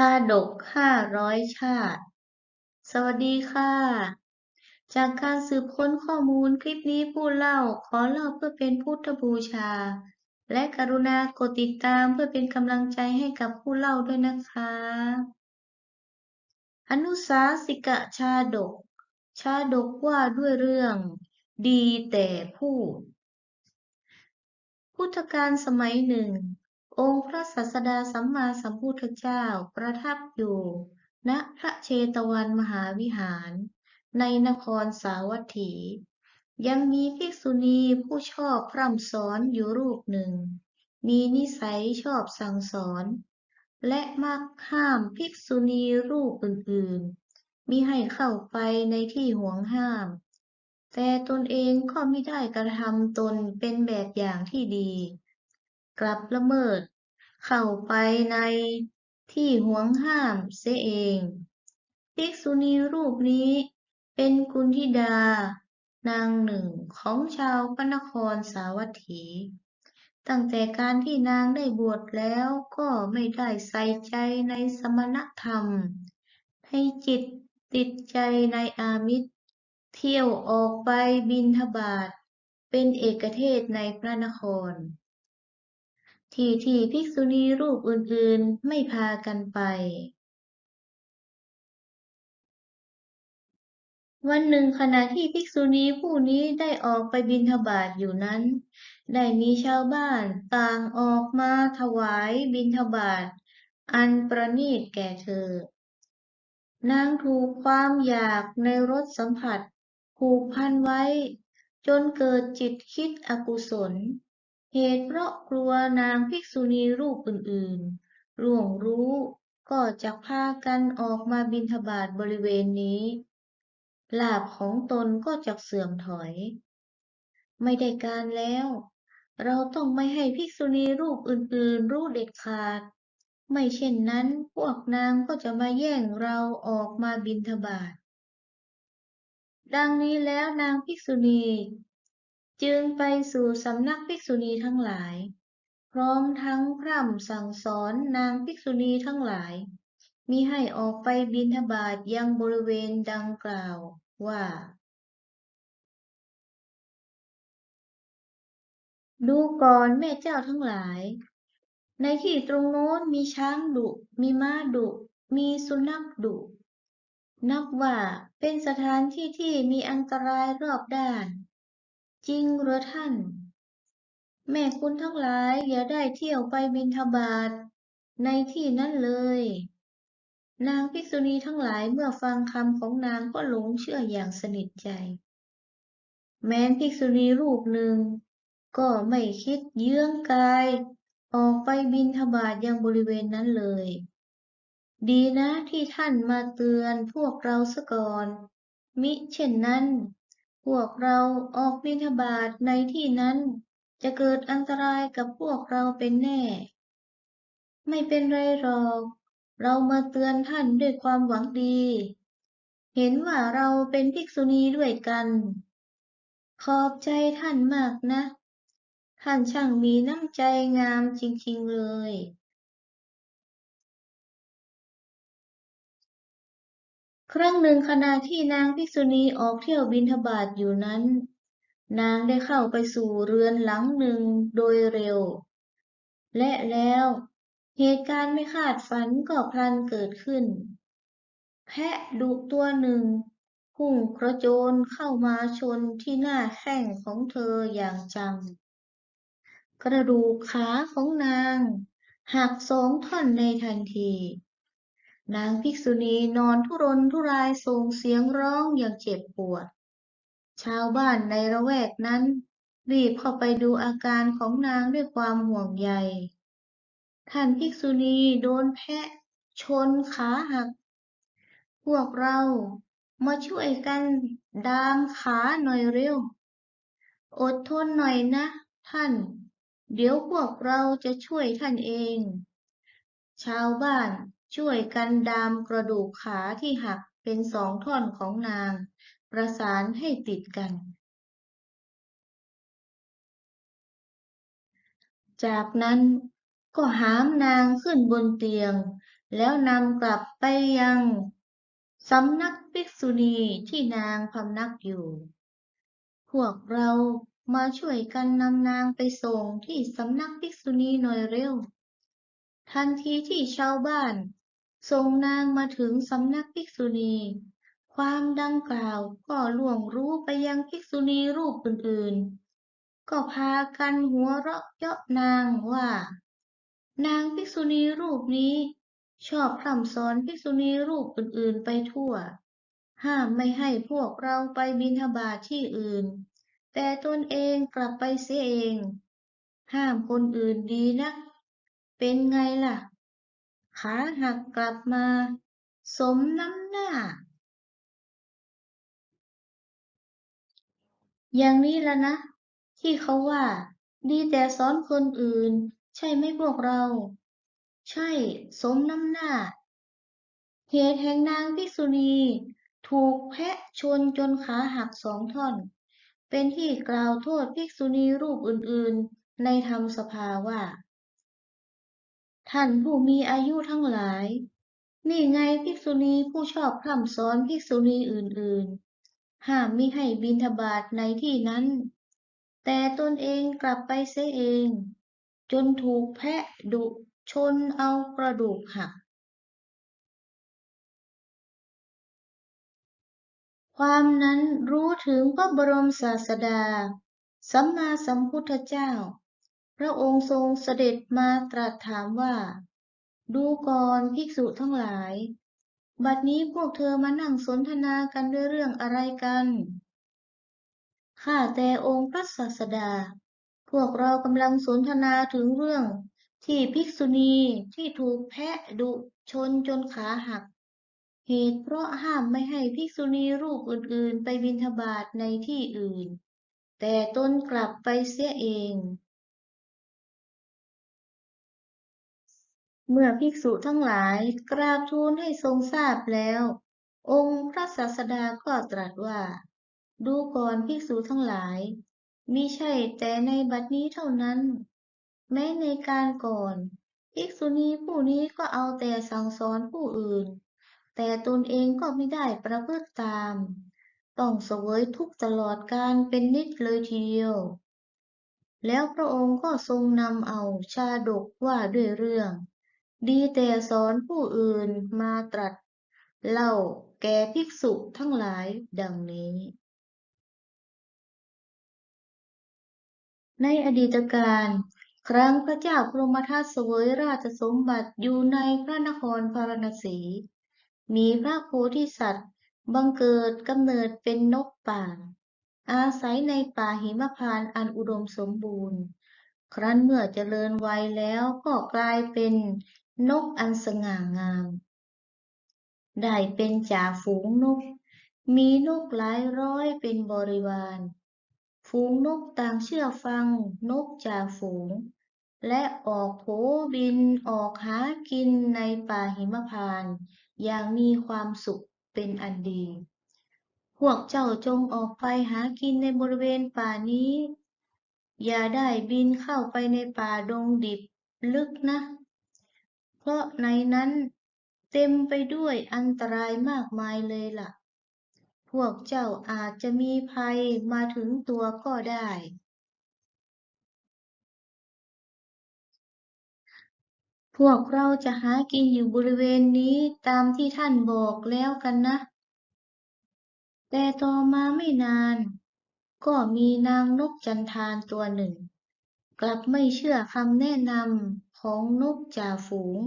ชาดกห้าร้อยชาติ สวัสดีค่ะ จากการสืบค้นข้อมูลคลิปนี้ผู้เล่าขอเล่าเพื่อเป็นพุทธบูชา และกรุณากดติดตามเพื่อเป็นกำลังใจให้กับผู้เล่าด้วยนะคะ อนุสาสิกะชาดก ชาดกว่าด้วยเรื่อง ดีแต่พูด พุทธกาลสมัยหนึ่ง องค์พระศาสดาสัมมาสัมพุทธเจ้าประทับอยู่ ณพระเชตวันมหาวิหาร ในนครสาวัตถี ยังมีภิกษุณีผู้ชอบพร่ำสอนอยู่รูปหนึ่ง มีนิสัยชอบสั่งสอน และมักห้ามภิกษุณีรูปอื่นๆมิให้เข้าไปในที่ห่วงห้าม แต่ตนเองก็ไม่ได้กระทำตนเป็นแบบอย่างที่ดี กลับละเมิด เข้าไปในที่ห่วงห้ามเสียเองภิกษุณีรูปนี้เป็นกุณธิดา นางหนึ่งของชาวพระนครสาวัตถี ตั้งแต่การที่นางได้บวชแล้วก็ไม่ได้ใส่ใจในสมณธรรม ให้จิตติดใจในอามิตร เที่ยวออกไปบิณฑบาตเป็นเอกเทศในพระนคร ที่ที่ภิกษุณีรูปอื่นๆไม่พากันไป วันหนึ่งขณะที่ภิกษุณีผู้นี้ได้ออกไปบิณฑบาตอยู่นั้น ได้มีชาวบ้านต่างออกมาถวายบิณฑบาตอันประณีตแก่เธอ นางถูกความอยากในรสสัมผัสผูกพันไว้ จนเกิดจิตคิดอกุศล เหตุเพราะกลัวนางภิกษุณีรูปอื่นๆล่วงรู้ก็จะพากันออกมาบิณฑบาตบริเวณนี้ ลาภของตนก็จะเสื่อมถอย ไม่ได้การแล้ว เราต้องไม่ให้ภิกษุณีรูปอื่นๆ รู้เด็ดขาด ไม่เช่นนั้นพวกนางก็จะมาแย่งเราออกมาบิณฑบาตดังนี้แล้วนางภิกษุณี จึงไปสู่สำนักภิกษุณีทั้งหลาย พร้อมทั้งพร่ำสั่งสอนนางภิกษุณีทั้งหลายมิให้ออกไปบิณฑบาตยังบริเวณดังกล่าวว่า ดูก่อนแม่เจ้าทั้งหลาย ในที่ตรงโน้นมีช้างดุ มีม้าดุ มีสุนัขดุ นับว่าเป็นสถานที่ที่มีอันตรายรอบด้าน จริงหรือท่าน แม่คุณทั้งหลายอย่าได้เที่ยวไปบิณฑบาตในที่นั้นเลย นางภิกษุณีทั้งหลายเมื่อฟังคำของนางก็หลงเชื่ออย่างสนิทใจ แม้นภิกษุณีรูปหนึ่ง ก็ไม่คิดเยื้องกาย ออกไปบิณฑบาตยังบริเวณนั้นเลย ดีนะที่ท่านมาเตือนพวกเราซะก่อน มิเช่นนั้น พวกเราออกบิณฑบาตในที่นั้น จะเกิดอันตรายกับพวกเราเป็นแน่ ไม่เป็นไรหรอก เรามาเตือนท่านด้วยความหวังดี เห็นว่าเราเป็นภิกษุณีด้วยกัน ขอบใจท่านมากนะ ท่านช่างมีน้ำใจงามจริงๆเลย ครั้งหนึ่งขณะที่นางภิกษุณีออกเที่ยวบิณฑบาตอยู่นั้น นางได้เข้าไปสู่เรือนหลังหนึ่งโดยเร็ว และแล้วเหตุการณ์ไม่คาดฝันก็พลันเกิดขึ้น แพะดุตัวหนึ่งพุ่งกระโจนเข้ามาชนที่หน้าแข้งของเธออย่างจัง กระดูกขาของนางหักสองท่อนในทันที นางภิกษุณีนอนทุรนทุรายส่งเสียงร้องอย่างเจ็บปวด ชาวบ้านในละแวกนั้น รีบเข้าไปดูอาการของนางด้วยความห่วงใย ท่านภิกษุณีโดนแพะ ชนขาหัก พวกเรามาช่วยกันดามขาหน่อยเร็ว อดทนหน่อยนะ ท่าน เดี๋ยวพวกเราจะช่วยท่านเอง ชาวบ้าน ช่วยกันดามกระดูกขาที่หักเป็นสองท่อนของนาง ประสานให้ติดกัน จากนั้นก็หามนางขึ้นบนเตียง แล้วนำกลับไปยังสำนักภิกษุณีที่นางพำนักอยู่ พวกเรามาช่วยกันนำนางไปส่งที่สำนักภิกษุณีหน่อยเร็ว ทันทีที่ชาวบ้าน ส่งนางมาถึงสำนักภิกษุณี ความดังกล่าวก็ล่วงรู้ไปยังภิกษุณีรูปอื่นๆ ก็พากันหัวเราะเยาะนางว่า นางภิกษุณีรูปนี้ ชอบพร่ำสอนภิกษุณีรูปอื่นๆไปทั่ว ห้ามไม่ให้พวกเราไปบิณฑบาตที่อื่น แต่ตนเองกลับไปเสียเอง ห้ามคนอื่นดีนัก เป็นไงล่ะ ขาหักกลับมา สมน้ำหน้า อย่างนี้ละนะ ที่เขาว่า ดีแต่สอนคนอื่น ใช่ไหมพวกเรา ใช่ สมน้ำหน้า เหตุแห่งนางภิกษุณีถูกแพะชนจนขาหักสองท่อน เป็นที่กล่าวโทษภิกษุณีรูปอื่นๆ ในธรรมสภาว่า ท่านผู้มีอายุทั้งหลาย นี่ไงภิกษุณีผู้ชอบพร่ำสอนภิกษุณีอื่นๆ ห้ามมิให้บิณฑบาตในที่นั้น แต่ตนเองกลับไปเสียเอง จนถูกแพะดุชนเอากระดูกหัก ความนั้นรู้ถึงพระบรมศาสดา สัมมาสัมพุทธเจ้า พระองค์ทรงเสด็จมาตรัสถามว่า ดูก่อนภิกษุทั้งหลาย บัดนี้พวกเธอมานั่งสนทนากันด้วยเรื่องอะไรกัน ข้าแต่องค์พระศาสดา พวกเรากำลังสนทนาถึงเรื่องที่ภิกษุณีที่ถูกแพะดุชนจนขาหัก เหตุเพราะห้ามไม่ให้ภิกษุณีรูปอื่นๆ ไปบิณฑบาตในที่อื่น แต่ตนกลับไปเสียเอง เมื่อภิกษุทั้งหลายกราบทูลให้ทรงทราบแล้ว องค์พระศาสดาก็ตรัสว่า ดูก่อนภิกษุทั้งหลายมิใช่แต่ในบัดนี้เท่านั้น แม้ในการก่อนภิกษุณีผู้นี้ก็เอาแต่สั่งสอนผู้อื่น แต่ตนเองก็ไม่ได้ประพฤติตาม ต้องเสวยทุกตลอดการเป็นนิดเลยทีเดียว แล้วพระองค์ก็ทรงนำเอาชาดกว่าด้วยเรื่อง ดีแต่สอนผู้อื่นมาตรัสเล่าแก่ภิกษุทั้งหลายดังนี้ ในอดีตการ ครั้งพระเจ้าพรหมทัตเสวยราชสมบัติอยู่ในพระนครพารณสี มีพระโพธิสัตว์ บังเกิดกำเนิดเป็นนกป่า อาศัยในป่าหิมพานต์อันอุดมสมบูรณ์ ครั้นเมื่อเจริญวัยแล้วก็กลายเป็น นกอันสง่างาม ได้เป็นจ่าฝูงนก มีนกหลายร้อยเป็นบริวาร ฝูงนกต่างเชื่อฟังนกจ่าฝูง และออกโผบินออกหากินในป่าหิมพานต์อย่างมีความสุขเป็นอันดี พวกเจ้าจงออกไปหากินในบริเวณป่านี้ อย่าได้บินเข้าไปในป่าดงดิบลึกนะ เพราะในนั้นเต็มไปด้วยอันตรายมากมายเลยล่ะ พวกเจ้าอาจจะมีภัยมาถึงตัวก็ได้ พวกเราจะหากินอยู่บริเวณนี้ตามที่ท่านบอกแล้วกันนะ แต่ต่อมาไม่นาน ก็มีนางนกจันทานตัวหนึ่ง กลับไม่เชื่อคำแนะนำ ของนกจ่าฝูง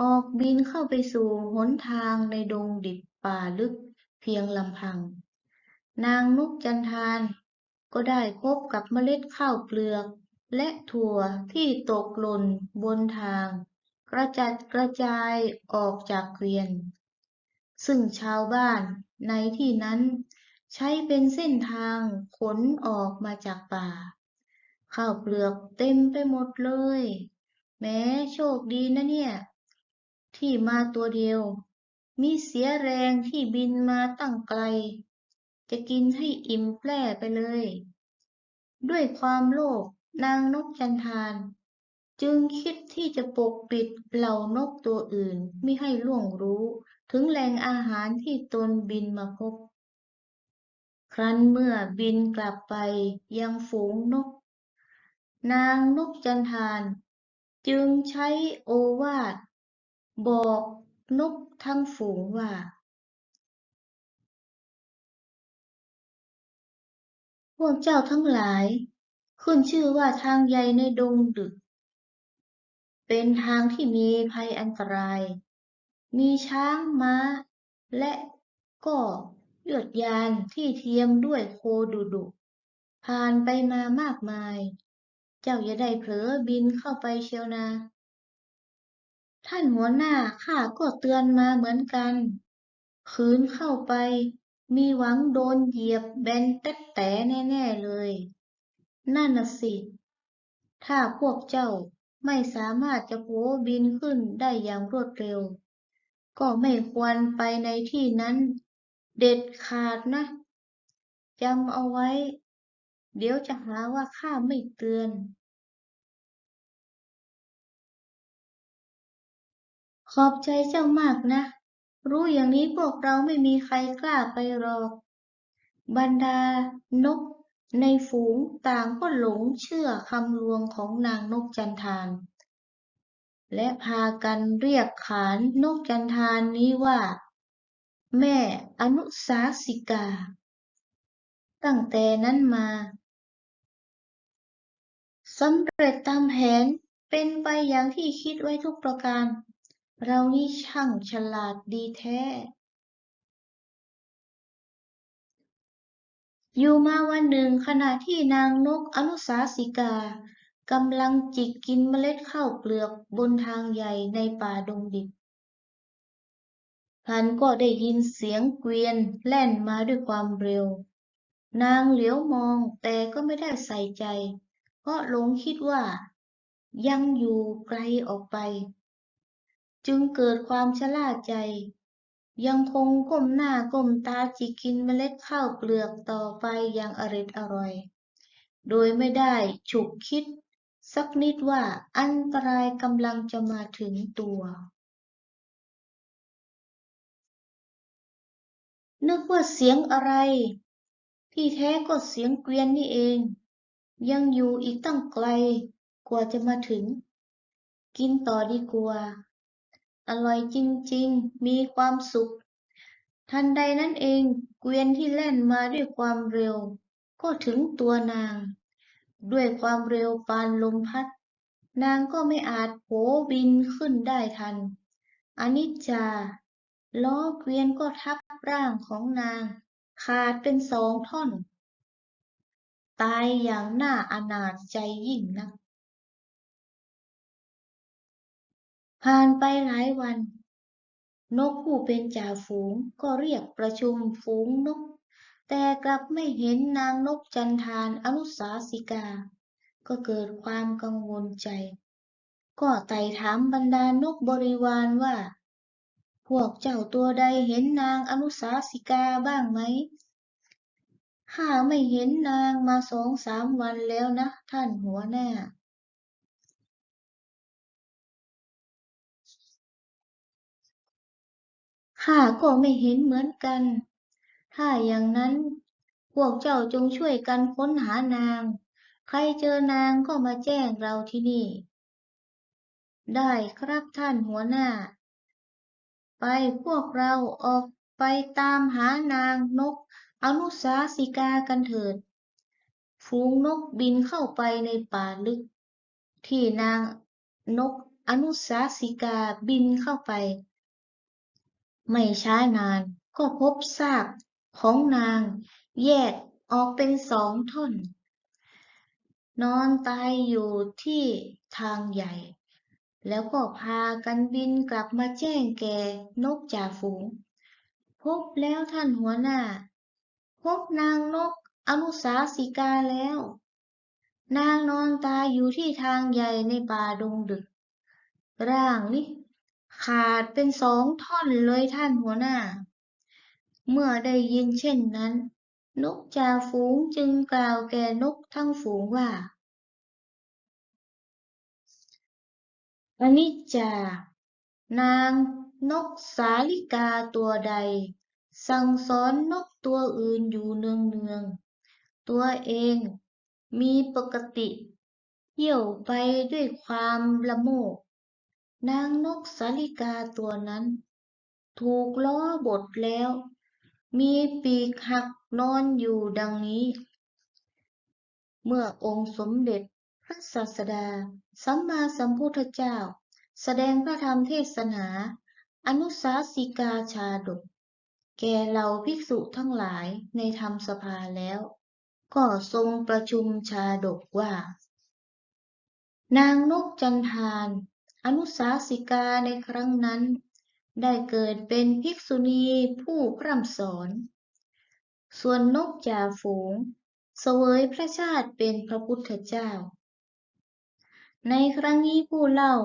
ออกบินเข้าไปสู่หนทางในดงดิบป่าลึกเพียงลำพัง นางนกจันทานก็ได้พบกับเมล็ดข้าวเปลือก และถั่วที่ตกหล่นบนทาง กระจัดกระจายออกจากเกวียน ซึ่งชาวบ้านในที่นั้นใช้เป็นเส้นทางขนออกมาจากป่า ข้าวเปลือกเต็มไปหมดเลย แม้โชคดีนะเนี่ย ที่มาตัวเดียว มีเสียแรงที่บินมาตั้งไกล จะกินให้อิ่มแปร่ไปเลย ด้วยความโลภนางนกจันทานจึงคิดที่จะปกปิดเหล่านกตัวอื่นไม่ให้ล่วงรู้ถึงแหล่งอาหารที่ตนบินมาพบ ครั้นเมื่อบินกลับไปยังฝูงนก นางนกจันทาน จึงใช้โอวาท บอกนกทั้งฝูงว่าพวกเจ้าทั้งหลาย ขึ้นชื่อว่าทางใยในดงดึก เป็นทางที่มีภัยอันตราย มีช้างม้า และก็ยวดยานที่เทียมด้วยโคดุดุผ่านไปมามากมาย เจ้าอย่าได้เผลอบินเข้าไปเชียวนาท่านหัวหน้าข้าก็เตือนมาเหมือนกันขืนเข้าไป มีหวังโดนเหยียบแบนแต๊ะแต๋แน่ ๆ เลย นั่นน่ะสิ ถ้าพวกเจ้าไม่สามารถจะโผบินขึ้นได้อย่างรวดเร็ว ก็ไม่ควรไปในที่นั้น เด็ดขาดนะจำเอาไว้ เดี๋ยวจะหาว่าข้าไม่เตือนขอบใจเจ้ามากนะ รู้อย่างนี้พวกเราไม่มีใครกล้าไปหรอก บรรดานกในฝูงต่างก็หลงเชื่อคำลวงของนางนกจันทาน และพากันเรียกขานนกจันทานนี้ว่า แม่อนุสาสิกา ตั้งแต่นั้นมา สำเร็จตามแผนเป็นไปอย่างที่คิดไว้ทุกประการ เรานี่ช่างฉลาดดีแท้ อยู่มาวันหนึ่งขณะที่นางนกอนุสาสิกากำลังจิกกินเมล็ดข้าวเปลือกบนทางใหญ่ในป่าดงดิบพันก็ได้ยินเสียงเกวียนแล่นมาด้วยความเร็ว นางเหลียวมองแต่ก็ไม่ได้ใส่ใจ เพราะหลงคิดว่า ยังอยู่ไกลออกไป จึงเกิดความชะล่าใจ ยังคงก้มหน้าก้มตาจิกินเมล็ดข้าวเปลือกต่อไปอย่างอร็ดอร่อย โดยไม่ได้ฉุกคิด สักนิดว่าอันตรายกำลังจะมาถึงตัว นึกว่าเสียงอะไร ที่แท้ก็เสียงเกวียนนี่เอง ยังอยู่อีกตั้งไกลกว่าจะมาถึง กินต่อดีกว่า อร่อยจริง ๆ มีความสุข ทันใดนั้นเอง เกวียนที่แล่นมาด้วยความเร็ว ก็ถึงตัวนาง ด้วยความเร็วปานลมพัด นางก็ไม่อาจโผบินขึ้นได้ทัน อนิจจา ล้อเกวียนก็ทับร่างของนาง ขาดเป็นสองท่อน ตายอย่างน่าอนาถใจยิ่งนัก ผ่านไปหลายวัน นกผู้เป็นจ่าฝูงก็เรียกประชุมฝูงนก แต่กลับไม่เห็นนางนกจันทานอนุสาสิกา ก็เกิดความกังวลใจ ก็ไต่ถามบรรดานกบริวารว่า พวกเจ้าตัวใดเห็นนางอนุสาสิกาบ้างไหม ข้าไม่เห็นนางมาสองสามวันแล้วนะ ท่านหัวหน้า ข้าก็ไม่เห็นเหมือนกัน ถ้าอย่างนั้น พวกเจ้าจงช่วยกันค้นหานาง ใครเจอนางก็มาแจ้งเราที่นี่ ได้ครับท่านหัวหน้า ไปพวกเราออกไปตามหานางนก อนุสาสิกากันเถิด ฝูงนกบินเข้าไปในป่าลึก ที่นางนกอนุสาสิกาบินเข้าไป ไม่ช้านานก็พบซากของนางแยกออกเป็นสองท่อน นอนตายอยู่ที่ทางใหญ่ แล้วก็พากันบินกลับมาแจ้งแก่นกจ่าฝูง พบแล้วท่านหัวหน้า พบนางนกอนุสาสิกาแล้ว นางนอนตายอยู่ที่ทางใหญ่ในป่าดงดึก ร่างนี่ขาดเป็นสองท่อนเลยท่านหัวหน้า เมื่อได้ยินเช่นนั้น นกจ่าฝูงจึงกล่าวแก่นกทั้งฝูงว่าอนิจจา นางนกสาลิกาตัวใด สั่งสอนนกตัวอื่นอยู่เนืองๆ ตัวเองมีปกติเที่ยวไปด้วยความละโมบนางนกสาลิกาตัวนั้น ถูกล้อบดแล้ว มีปีกหักนอนอยู่ดังนี้ เมื่อองค์สมเด็จพระศาสดา สัมมาสัมพุทธเจ้า แสดงพระธรรมเทศนา อนุสาสิกาชาดก แก่เหล่าภิกษุทั้งหลายในธรรมสภาแล้ว ก็ทรงประชุมชาดกว่า นางนกจันทานอนุสาสิกาในครั้งนั้น ได้เกิดเป็นภิกษุณีผู้พร่ำสอน ส่วนนกจ่าฝูง เสวยพระชาติเป็นพระพุทธเจ้า ในครั้งนี้ผู้เล่า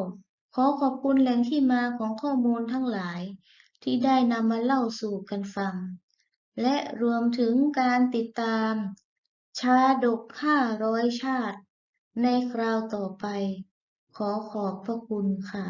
ขอขอบคุณแหล่งที่มาของข้อมูลทั้งหลาย ที่ได้นำมาเล่าสู่กันฟัง และรวมถึงการติดตาม ชาดกห้าร้อยชาติ ในคราวต่อไป ขอขอบพระคุณค่ะ